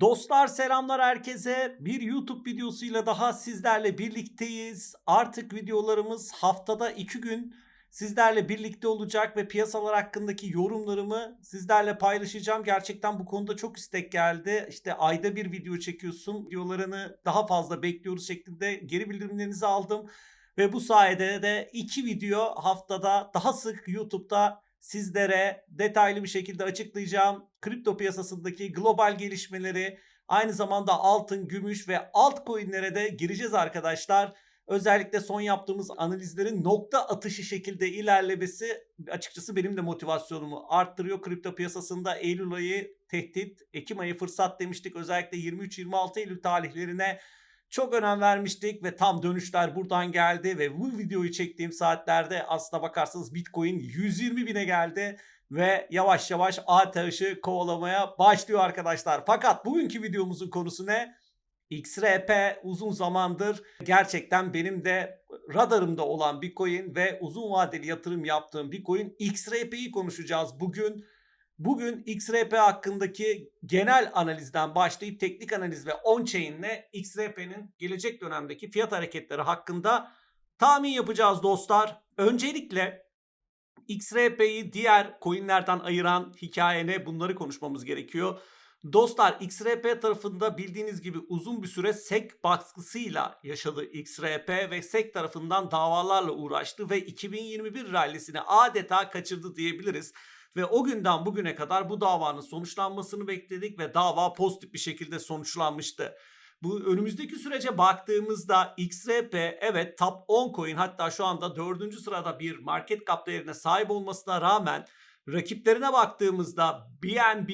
Dostlar selamlar herkese. Bir YouTube videosuyla daha sizlerle birlikteyiz. Artık videolarımız haftada iki gün sizlerle birlikte olacak ve piyasalar hakkındaki yorumlarımı sizlerle paylaşacağım. Gerçekten bu konuda çok istek geldi. İşte ayda bir video çekiyorsun. Videolarını daha fazla bekliyoruz şeklinde geri bildirimlerinizi aldım. Ve bu sayede de iki video haftada daha sık YouTube'da sizlere detaylı bir şekilde açıklayacağım. Kripto piyasasındaki global gelişmeleri, aynı zamanda altın, gümüş ve altcoin'lere de gireceğiz arkadaşlar. Özellikle son yaptığımız analizlerin nokta atışı şekilde ilerlemesi açıkçası benim de motivasyonumu arttırıyor. Kripto piyasasında Eylül ayı tehdit, Ekim ayı fırsat demiştik. Özellikle 23-26 Eylül tarihlerine çok önem vermiştik ve tam dönüşler buradan geldi ve bu videoyu çektiğim saatlerde aslına bakarsanız Bitcoin 120 bine geldi ve yavaş yavaş ATH'ı kovalamaya başlıyor arkadaşlar. Fakat bugünkü videomuzun konusu ne? XRP uzun zamandır gerçekten benim de radarımda olan bir coin ve uzun vadeli yatırım yaptığım bir coin XRP'yi konuşacağız bugün. Bugün XRP hakkındaki genel analizden başlayıp teknik analiz ve on-chain ile XRP'nin gelecek dönemdeki fiyat hareketleri hakkında tahmin yapacağız dostlar. Öncelikle XRP'yi diğer coinlerden ayıran hikaye ne bunları konuşmamız gerekiyor. Dostlar XRP tarafında bildiğiniz gibi uzun bir süre SEC baskısıyla yaşadı XRP ve SEC tarafından davalarla uğraştı ve 2021 rallisini adeta kaçırdı diyebiliriz. Ve o günden bugüne kadar bu davanın sonuçlanmasını bekledik ve dava pozitif bir şekilde sonuçlanmıştı. Bu önümüzdeki sürece baktığımızda XRP evet top 10 coin hatta şu anda 4. sırada bir market cap değerine sahip olmasına rağmen rakiplerine baktığımızda BNB,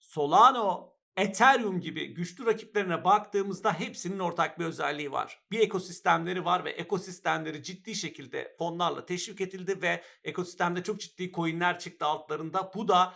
Solano, Ethereum gibi güçlü rakiplerine baktığımızda hepsinin ortak bir özelliği var. Bir ekosistemleri var ve ekosistemleri ciddi şekilde fonlarla teşvik edildi ve ekosistemde çok ciddi coinler çıktı altlarında. Bu da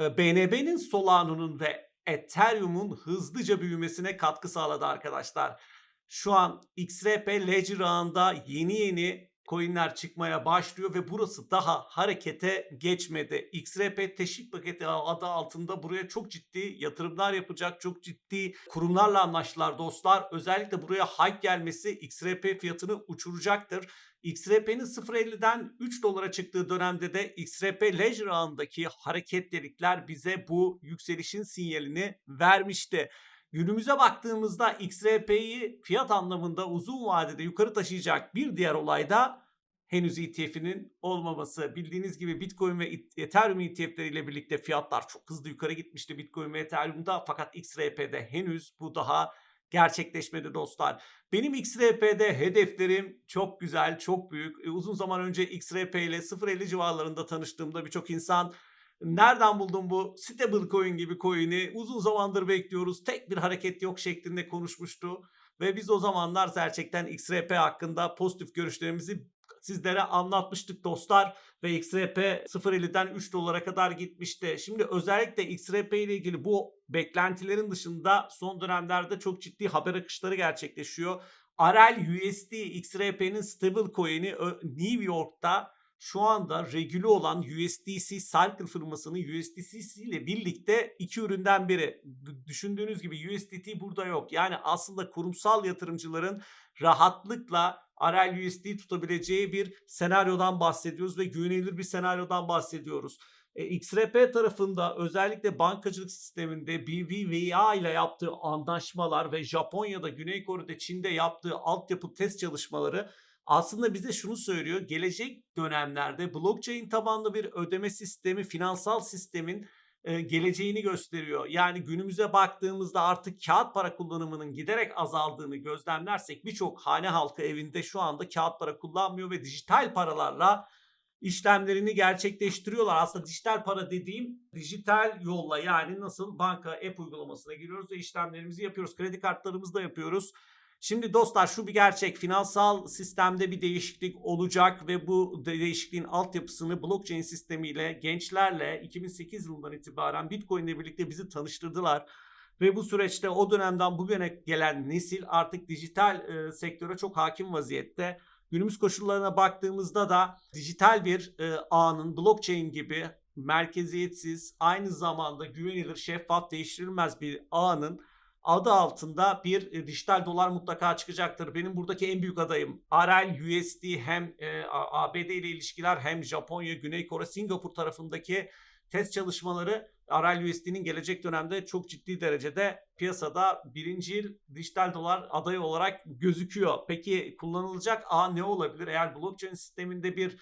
e, BNB'nin, Solano'nun ve Ethereum'un hızlıca büyümesine katkı sağladı arkadaşlar. Şu an XRP Ledger ağında yeni yeni coinler çıkmaya başlıyor ve burası daha harekete geçmedi. XRP teşvik paketi adı altında buraya çok ciddi yatırımlar yapacak, çok ciddi kurumlarla anlaştılar dostlar. Özellikle buraya hype gelmesi XRP fiyatını uçuracaktır. XRP'nin 0.50'den 3 dolara çıktığı dönemde de XRP Ledger ağındaki hareketlilikler bize bu yükselişin sinyalini vermişti. Günümüze baktığımızda XRP'yi fiyat anlamında uzun vadede yukarı taşıyacak bir diğer olay da henüz ETF'inin olmaması. Bildiğiniz gibi Bitcoin ve Ethereum ETF'leriyle birlikte fiyatlar çok hızlı yukarı gitmişti Bitcoin ve Ethereum'da fakat XRP'de henüz bu daha gerçekleşmedi dostlar. Benim XRP'de hedeflerim çok güzel, çok büyük. E, uzun zaman önce XRP ile 0.50 civarlarında tanıştığımda birçok insan nereden buldun bu stable coin gibi coin'i uzun zamandır bekliyoruz tek bir hareket yok şeklinde konuşmuştu. Ve biz o zamanlar gerçekten XRP hakkında pozitif görüşlerimizi sizlere anlatmıştık dostlar. Ve XRP 0.50'den 3 dolara kadar gitmişti. Şimdi özellikle XRP ile ilgili bu beklentilerin dışında son dönemlerde çok ciddi haber akışları gerçekleşiyor. RL USD XRP'nin stable coin'i New York'ta şu anda regüle olan USDC Circle firmasının USDC ile birlikte iki üründen biri. Düşündüğünüz gibi USDT burada yok. Yani aslında kurumsal yatırımcıların rahatlıkla RL USD tutabileceği bir senaryodan bahsediyoruz ve güvenilir bir senaryodan bahsediyoruz. E, XRP tarafında özellikle bankacılık sisteminde BBVA ile yaptığı anlaşmalar ve Japonya'da, Güney Kore'de, Çin'de yaptığı altyapı test çalışmaları aslında bize şunu söylüyor. Gelecek dönemlerde blockchain tabanlı bir ödeme sistemi, finansal sistemin geleceğini gösteriyor. Yani günümüze baktığımızda artık kağıt para kullanımının giderek azaldığını gözlemlersek birçok hane halkı evinde şu anda kağıt para kullanmıyor ve dijital paralarla işlemlerini gerçekleştiriyorlar. Aslında dijital para dediğim dijital yolla yani nasıl banka app uygulamasına giriyoruz ve işlemlerimizi yapıyoruz. Kredi kartlarımızı da yapıyoruz. Şimdi dostlar şu bir gerçek. Finansal sistemde bir değişiklik olacak ve bu değişikliğin altyapısını blockchain sistemiyle gençlerle 2008 yılından itibaren Bitcoin ile birlikte bizi tanıştırdılar. Ve bu süreçte o dönemden bugüne gelen nesil artık dijital e, sektöre çok hakim vaziyette. Günümüz koşullarına baktığımızda da dijital bir e, ağının blockchain gibi merkeziyetsiz, aynı zamanda güvenilir, şeffaf, değiştirilmez bir ağının adı altında bir e, dijital dolar mutlaka çıkacaktır. Benim buradaki en büyük adayım RL USD hem e, ABD ile ilişkiler hem Japonya, Güney Kore, Singapur tarafındaki test çalışmaları RL USD'nin gelecek dönemde çok ciddi derecede piyasada birinci dijital dolar adayı olarak gözüküyor. Peki kullanılacak ağ ne olabilir? Eğer blockchain sisteminde bir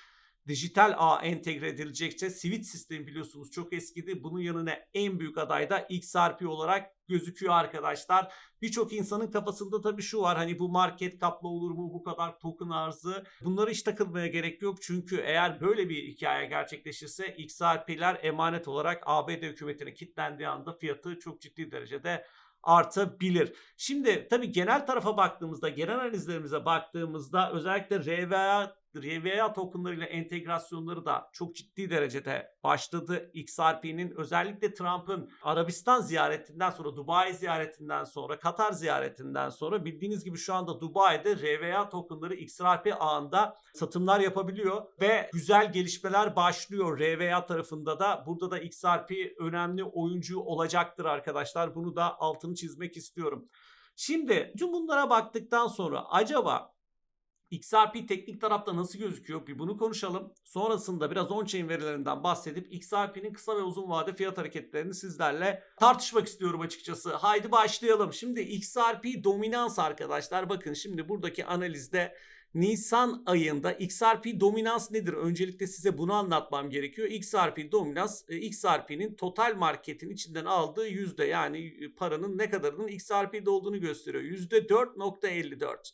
dijital ağ entegre edilecekse Switch sistemi biliyorsunuz çok eskidi. Bunun yanına en büyük aday da XRP olarak gözüküyor arkadaşlar. Birçok insanın kafasında tabii şu var hani bu market kaplı olur mu bu kadar token arzı. Bunlara hiç takılmaya gerek yok. Çünkü eğer böyle bir hikaye gerçekleşirse XRP'ler emanet olarak ABD hükümetine kilitlendiği anda fiyatı çok ciddi derecede artabilir. Şimdi tabii genel tarafa baktığımızda, genel analizlerimize baktığımızda özellikle RVA RVA tokenlarıyla entegrasyonları da çok ciddi derecede başladı. XRP'nin özellikle Trump'ın Arabistan ziyaretinden sonra, Dubai ziyaretinden sonra, Katar ziyaretinden sonra bildiğiniz gibi şu anda Dubai'de RVA tokenları XRP ağında satımlar yapabiliyor ve güzel gelişmeler başlıyor RVA tarafında da. Burada da XRP önemli oyuncu olacaktır arkadaşlar. Bunu da altını çizmek istiyorum. Şimdi tüm bunlara baktıktan sonra acaba XRP teknik tarafta nasıl gözüküyor? Bir bunu konuşalım. Sonrasında biraz on-chain verilerinden bahsedip XRP'nin kısa ve uzun vade fiyat hareketlerini sizlerle tartışmak istiyorum açıkçası. Haydi başlayalım. Şimdi XRP dominans arkadaşlar. Bakın şimdi buradaki analizde Nisan ayında XRP dominans nedir? Öncelikle size bunu anlatmam gerekiyor. XRP dominans e, XRP'nin total marketin içinden aldığı yüzde yani e, paranın ne kadarının XRP'de olduğunu gösteriyor. Yüzde 4.54.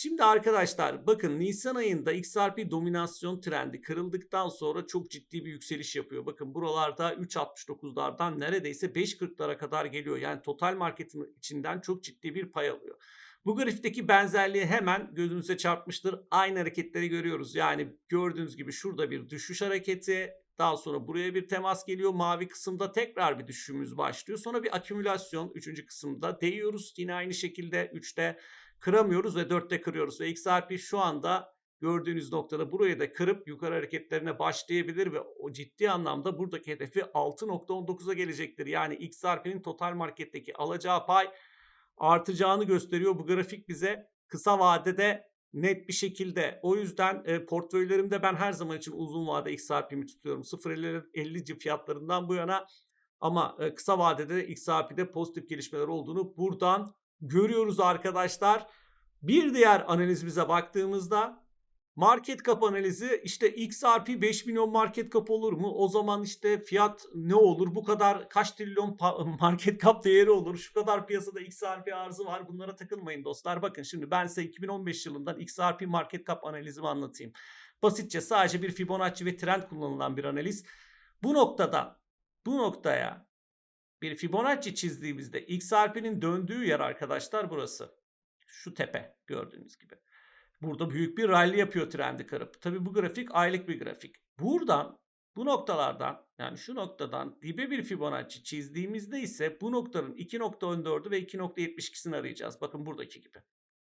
Şimdi arkadaşlar bakın Nisan ayında XRP dominasyon trendi kırıldıktan sonra çok ciddi bir yükseliş yapıyor. Bakın buralarda 3.69'lardan neredeyse 5.40'lara kadar geliyor. Yani total marketin içinden çok ciddi bir pay alıyor. Bu grafikteki benzerliği hemen gözünüze çarpmıştır. Aynı hareketleri görüyoruz. Yani gördüğünüz gibi şurada bir düşüş hareketi. Daha sonra buraya bir temas geliyor. Mavi kısımda tekrar bir düşüşümüz başlıyor. Sonra bir akümülasyon. Üçüncü kısımda değiyoruz. Yine aynı şekilde 3'te kıramıyoruz ve 4'te kırıyoruz. Ve XRP şu anda gördüğünüz noktada burayı da kırıp yukarı hareketlerine başlayabilir ve o ciddi anlamda buradaki hedefi 6.19'a gelecektir. Yani XRP'nin total marketteki alacağı pay artacağını gösteriyor. Bu grafik bize kısa vadede net bir şekilde. O yüzden e, portföylerimde ben her zaman için uzun vade XRP'mi tutuyorum. 0.50 fiyatlarından bu yana ama e, kısa vadede XRP'de pozitif gelişmeler olduğunu buradan görüyoruz arkadaşlar. Bir diğer analizimize baktığımızda market cap analizi işte XRP 5 milyon market cap olur mu? O zaman işte fiyat ne olur? Bu kadar kaç trilyon market cap değeri olur? Şu kadar piyasada XRP arzı var. Bunlara takılmayın dostlar. Bakın şimdi ben size 2015 yılından XRP market cap analizimi anlatayım. Basitçe sadece bir Fibonacci ve trend kullanılan bir analiz. Bu noktada bu noktaya bir Fibonacci çizdiğimizde XRP'nin döndüğü yer arkadaşlar burası. Şu tepe gördüğünüz gibi. Burada büyük bir rally yapıyor trendi kırıp. Tabi bu grafik aylık bir grafik. Buradan bu noktalardan yani şu noktadan dibe bir Fibonacci çizdiğimizde ise bu noktanın 2.14'ü ve 2.72'sini arayacağız. Bakın buradaki gibi.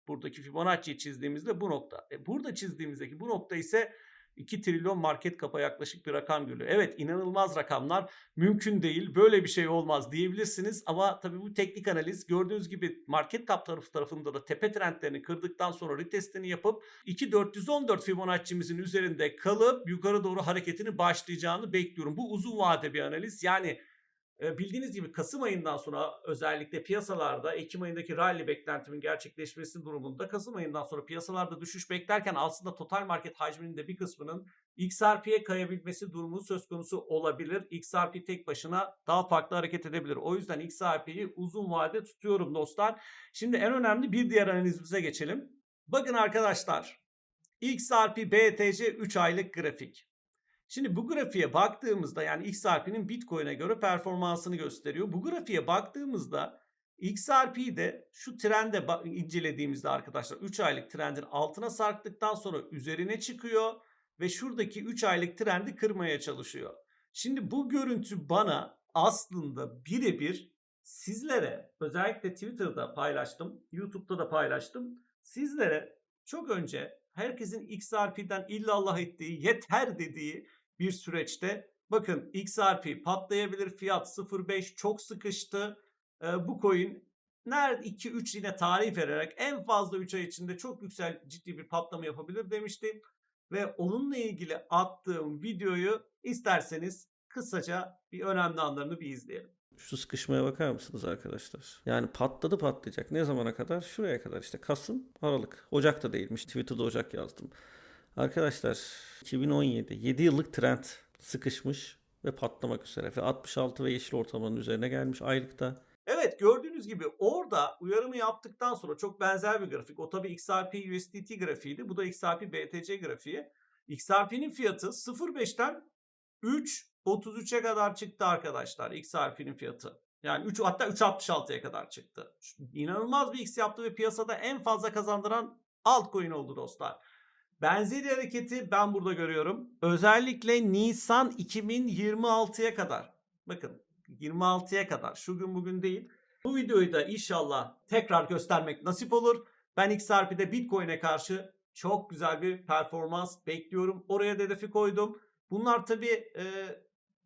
Buradaki Fibonacci'yi çizdiğimizde bu nokta. E burada çizdiğimizdeki bu nokta ise 2 trilyon market kapa yaklaşık bir rakam geliyor. Evet inanılmaz rakamlar mümkün değil böyle bir şey olmaz diyebilirsiniz ama tabii bu teknik analiz gördüğünüz gibi market cap tarafı tarafında da tepe trendlerini kırdıktan sonra retestini yapıp 2414 Fibonacci'mizin üzerinde kalıp yukarı doğru hareketini başlayacağını bekliyorum. Bu uzun vade bir analiz yani Bildiğiniz gibi Kasım ayından sonra özellikle piyasalarda Ekim ayındaki rally beklentimin gerçekleşmesi durumunda Kasım ayından sonra piyasalarda düşüş beklerken aslında total market hacminin de bir kısmının XRP'ye kayabilmesi durumu söz konusu olabilir. XRP tek başına daha farklı hareket edebilir. O yüzden XRP'yi uzun vade tutuyorum dostlar. Şimdi en önemli bir diğer analizimize geçelim. Bakın arkadaşlar XRP BTC 3 aylık grafik. Şimdi bu grafiğe baktığımızda yani XRP'nin Bitcoin'e göre performansını gösteriyor. Bu grafiğe baktığımızda XRP'de şu trende incelediğimizde arkadaşlar 3 aylık trendin altına sarktıktan sonra üzerine çıkıyor ve şuradaki 3 aylık trendi kırmaya çalışıyor. Şimdi bu görüntü bana aslında birebir sizlere özellikle Twitter'da paylaştım, YouTube'da da paylaştım. Sizlere çok önce herkesin XRP'den illallah ettiği, yeter dediği bir süreçte Bakın XRP patlayabilir. Fiyat 0.5 çok sıkıştı. Ee, bu coin nerede 2-3 yine tarih vererek en fazla 3 ay içinde çok yüksel ciddi bir patlama yapabilir demiştim. Ve onunla ilgili attığım videoyu isterseniz kısaca bir önemli anlarını bir izleyelim. Şu sıkışmaya bakar mısınız arkadaşlar? Yani patladı patlayacak. Ne zamana kadar? Şuraya kadar işte Kasım, Aralık. Ocak da değilmiş. Twitter'da Ocak yazdım. Arkadaşlar 2017 7 yıllık trend sıkışmış ve patlamak üzere. Ve 66 ve yeşil ortalamanın üzerine gelmiş aylıkta. Evet gördüğünüz gibi orada uyarımı yaptıktan sonra çok benzer bir grafik. O tabi XRP USDT grafiğiydi. Bu da XRP BTC grafiği. XRP'nin fiyatı 0.5'ten 3.33'e kadar çıktı arkadaşlar XRP'nin fiyatı. Yani 3 hatta 3.66'ya kadar çıktı. İnanılmaz bir X yaptı ve piyasada en fazla kazandıran altcoin oldu dostlar. Benzeri hareketi ben burada görüyorum. Özellikle Nisan 2026'ya kadar. Bakın 26'ya kadar. Şu gün bugün değil. Bu videoyu da inşallah tekrar göstermek nasip olur. Ben XRP'de Bitcoin'e karşı çok güzel bir performans bekliyorum. Oraya da hedefi koydum. Bunlar tabii e,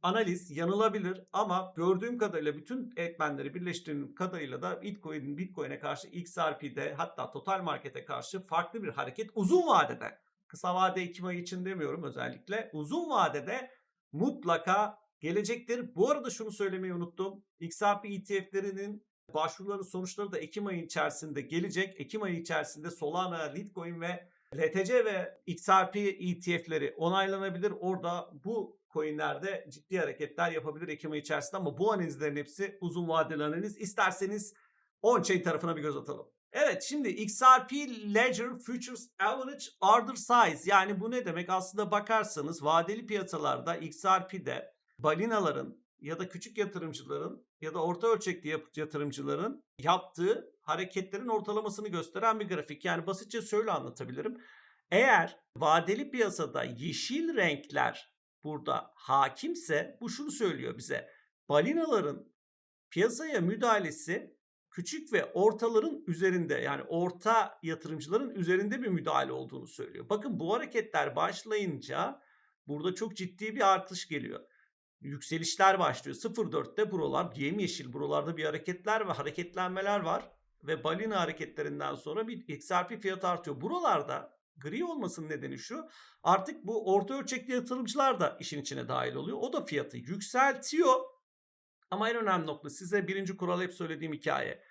analiz yanılabilir ama gördüğüm kadarıyla bütün etmenleri birleştirdiğim kadarıyla da Bitcoin'in Bitcoin'e karşı XRP'de hatta Total Market'e karşı farklı bir hareket uzun vadede. Kısa vade 2 ay için demiyorum özellikle. Uzun vadede mutlaka gelecektir. Bu arada şunu söylemeyi unuttum. XRP ETF'lerinin başvuruların sonuçları da Ekim ayı içerisinde gelecek. Ekim ayı içerisinde Solana, Litecoin ve LTC ve XRP ETF'leri onaylanabilir. Orada bu coinlerde ciddi hareketler yapabilir Ekim ayı içerisinde ama bu analizlerin hepsi uzun vadeli analiz. İsterseniz on-chain tarafına bir göz atalım. Evet şimdi XRP Ledger Futures Average Order Size yani bu ne demek? Aslında bakarsanız vadeli piyasalarda XRP'de balinaların ya da küçük yatırımcıların ya da orta ölçekli yatırımcıların yaptığı hareketlerin ortalamasını gösteren bir grafik. Yani basitçe şöyle anlatabilirim. Eğer vadeli piyasada yeşil renkler burada hakimse bu şunu söylüyor bize. Balinaların piyasaya müdahalesi küçük ve ortaların üzerinde yani orta yatırımcıların üzerinde bir müdahale olduğunu söylüyor. Bakın bu hareketler başlayınca burada çok ciddi bir artış geliyor yükselişler başlıyor. 0.4'te buralar yemyeşil buralarda bir hareketler ve hareketlenmeler var. Ve balina hareketlerinden sonra bir XRP fiyatı artıyor. Buralarda gri olmasının nedeni şu. Artık bu orta ölçekli yatırımcılar da işin içine dahil oluyor. O da fiyatı yükseltiyor. Ama en önemli nokta size birinci kural hep söylediğim hikaye.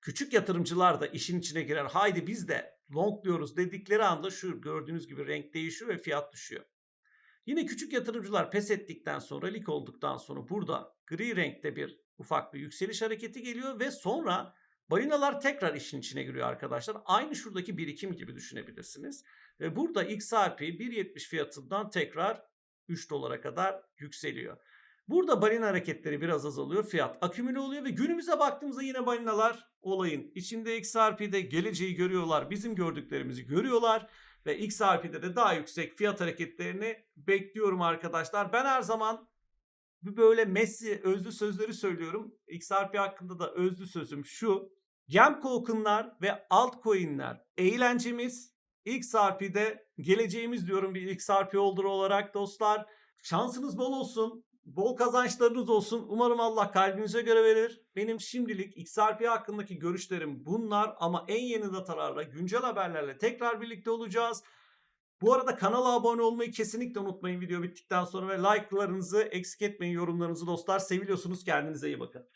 Küçük yatırımcılar da işin içine girer. Haydi biz de long diyoruz dedikleri anda şu gördüğünüz gibi renk değişiyor ve fiyat düşüyor. Yine küçük yatırımcılar pes ettikten sonra lik olduktan sonra burada gri renkte bir ufak bir yükseliş hareketi geliyor ve sonra balinalar tekrar işin içine giriyor arkadaşlar. Aynı şuradaki birikim gibi düşünebilirsiniz. Ve burada XRP 1.70 fiyatından tekrar 3 dolara kadar yükseliyor. Burada balina hareketleri biraz azalıyor. Fiyat akümüle oluyor ve günümüze baktığımızda yine balinalar olayın içinde XRP'de geleceği görüyorlar. Bizim gördüklerimizi görüyorlar ve XRP'de de daha yüksek fiyat hareketlerini bekliyorum arkadaşlar. Ben her zaman böyle Messi özlü sözleri söylüyorum. XRP hakkında da özlü sözüm şu. Gem tokenlar ve altcoin'ler eğlencemiz. XRP'de geleceğimiz diyorum bir XRP holder olarak dostlar. Şansınız bol olsun. Bol kazançlarınız olsun. Umarım Allah kalbinize göre verir. Benim şimdilik XRP hakkındaki görüşlerim bunlar ama en yeni datalarla, güncel haberlerle tekrar birlikte olacağız. Bu arada kanala abone olmayı kesinlikle unutmayın video bittikten sonra ve like'larınızı eksik etmeyin yorumlarınızı dostlar. Seviliyorsunuz kendinize iyi bakın.